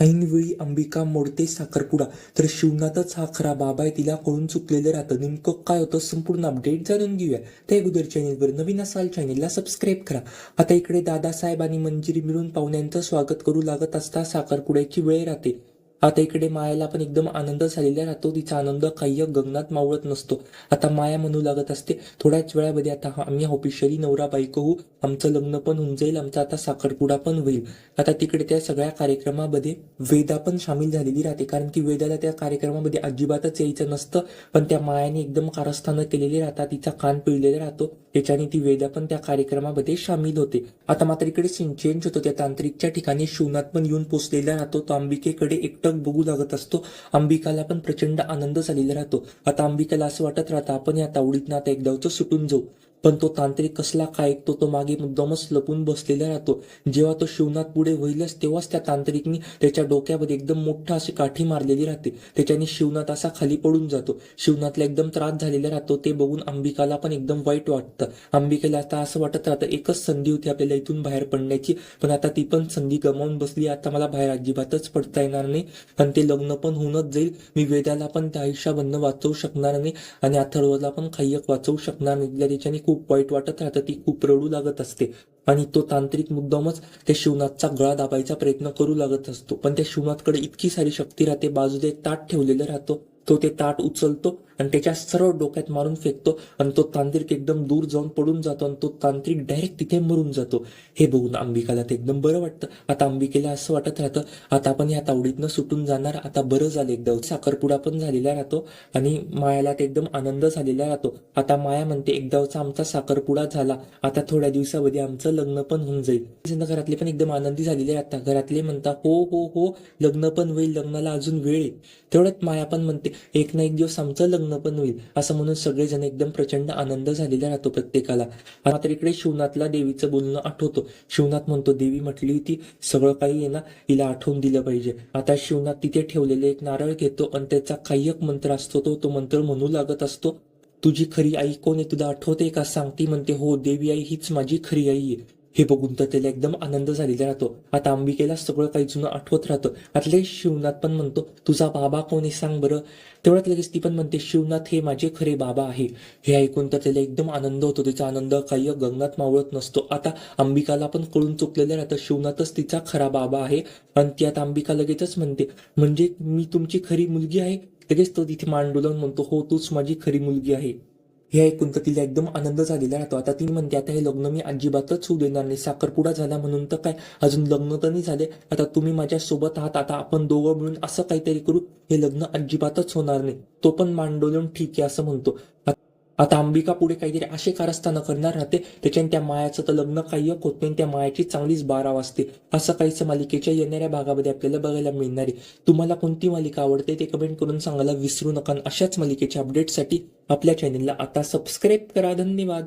ऐनवेळी अंबिका मोडते साखरपुडा. तर शिवनाथच हा खरा बाबा आहे तिला कळून चुकलेलं राहतं. नेमकं काय होतं संपूर्ण अपडेट जाणून घेऊया. त्या अगोदर चॅनेलवर नवीन असाल चॅनेलला सबस्क्राईब करा. आता इकडे दादासाहेब आणि मंजिरी मिळून पाहुण्यांचं स्वागत करू लागत असता साखरपुड्याची वेळ राहते. आता इकडे मायाला पण एकदम आनंद झालेला राहतो. तिचा आनंद काही गगनात मावळत नसतो. आता माया म्हणू लागत असते थोड्याच वेळामध्ये आता आम्ही ऑफिशियली नवरा बायको होऊ. आमचं लग्न पण होऊन जाईल आमचा आता साखरपुडा पण होईल. आता तिकडे त्या सगळ्या कार्यक्रमामध्ये वेदा पण सामील झालेली राहते. कारण की वेदाला त्या कार्यक्रमामध्ये अजिबातच यायचं नसतं. पण त्या मायाने एकदम कारस्थानं केलेली राहतात. तिचा कान पिळलेला राहतो. त्याच्याने ती वेदा पण त्या कार्यक्रमामध्ये सामील होते. आता मात्र इकडे सिंचेंज होतो. त्या तांत्रिकच्या ठिकाणी शिवनाथ पण येऊन पोचलेला राहतो. तो अंबिकेकडे एकटक बघू लागत असतो. अंबिकाला पण प्रचंड आनंद झालेला राहतो. आता अंबिकाला असं वाटत राहतं आपण या तावडीतनं आता एकदा सुटून जाऊ. पण तो तांत्रिक कसला काय ऐकतो तो मागे मुद्दामच लपून बसलेला राहतो. जेव्हा तो शिवनाथ पुढे होईलच तेव्हाच त्या तांत्रिकनी त्याच्या डोक्यामध्ये एकदम मोठा अशी काठी मारलेली राहते. त्याच्याने शिवनाथ असा खाली पडून जातो. शिवनाथला एकदम त्रास झालेला राहतो. ते बघून अंबिकाला पण एकदम वाईट वाटतं. अंबिकेला आता असं वाटत राहतं एकच संधी होती आपल्याला इथून बाहेर पडण्याची. पण आता ती पण संधी गमावून बसली. आता मला बाहेर अजिबातच पडता येणार नाही. आणि ते लग्न पण होऊनच जाईल. मी वेदाला पण त्या आयुष्याबंद वाचवू शकणार नाही. आणि अथर्वला पण खाय्यक वाचवू शकणार नाही. त्याच्याने खूप खूप वाईट वाटत राहतं ती खूप रडू लागत असते. आणि तो तांत्रिक मुद्दामच त्या शिवनाथचा गळा दाबायचा प्रयत्न करू लागत असतो. पण त्या शिवनाथकडे इतकी सारी शक्ती राहते बाजूला एक ताट ठेवलेलं राहतो तो ते ताट उचलतो आणि त्याच्या सरळ डोक्यात मारून फेकतो आणि तो तांत्रिक एकदम दूर जाऊन पडून जातो आणि तो तांत्रिक डायरेक्ट तिथे मरून जातो. हे बघून अंबिकाला ते एकदम बरं वाटतं. आता अंबिकेला असं वाटत राहतं आता आपण या तावडीतनं सुटून जाणार आता बरं झालं एकदा. साखरपुडा पण झालेला राहतो आणि मायाला ते एकदम आनंद झालेला राहतो. आता माया म्हणते एकदाचा आमचा साखरपुडा झाला. आता थोड्या दिवसामध्ये आमचं लग्न पण होऊन जाईल. घरातले पण एकदम आनंदी झालेले राहतात. घरातले म्हणतात हो हो हो लग्न पण होईल. लग्नाला अजून वेळ आहे. तेवढ्यात माया पण म्हणते एक ना एक दिवस आमचं लग्न पण होईल. असं म्हणून सगळेजण एकदम प्रचंड आनंद झालेला राहतो प्रत्येकाला. मात्र इकडे शिवनाथला देवीचं बोलणं आठवतो. शिवनाथ म्हणतो देवी म्हटली होती सगळं काही आहे ना हिला आठवून दिलं पाहिजे. आता शिवनाथ तिथे ठेवलेले एक नारळ घेतो आणि त्याचा काही एक मंत्र असतो तो तो मंत्र म्हणू लागत असतो. तुझी खरी आई कोण आहे? तुला आठवते का? सांगती म्हणते हो देवी आई हीच माझी खरी आई आहे. हे बघून तर त्याला एकदम आनंद झालेला राहतो. आता अंबिकेला सगळं काही जुनं आठवत राहतं. आतले शिवनाथ पण म्हणतो तुझा बाबा कोण आहे सांग बरं. तेवढ्यात लगेच ती पण म्हणते शिवनाथ हे माझे खरे बाबा आहे. हे ऐकून तर त्याला एकदम आनंद होतो. त्याचा आनंद काही गंगात मावळत नसतो. आता अंबिकाला पण कळून चुकलेलं राहतं शिवनाथच तिचा खरा बाबा आहे. आणि ती आता अंबिका लगेचच म्हणते म्हणजे मी तुमची खरी मुलगी आहे? लगेच तो तिथे मांडुलन म्हणतो हो तूच माझी खरी मुलगी आहे. हे ऐकून तर तिला एकदम आनंद झालेला राहतो. आता ती म्हणते आता हे लग्न मी अजिबातच होऊ देणार नाही. साखरपुडा झाला म्हणून तर काय? अजून लग्न तर नाही झाले. आता तुम्ही माझ्या सोबत आहात. आता आपण दोघं मिळून असं काहीतरी करू. हे लग्न अजिबातच होणार नाही. तो पण मांडोलून ठीक आहे असं म्हणतो. आता अंबिका पुढे काहीतरी असे कारस्थानं करणार राहते. त्याच्याने त्या मायाचं तर लग्न काही होत नाही. त्या मायाची चांगलीच बारा वाजते. असं काहीच मालिकेच्या येणाऱ्या भागामध्ये आपल्याला बघायला मिळणार आहे. तुम्हाला कोणती मालिका आवडते ते कमेंट करून सांगायला विसरू नका. अशाच मालिकेच्या अपडेटसाठी आपल्या चॅनेलला आता सबस्क्राईब करा. धन्यवाद.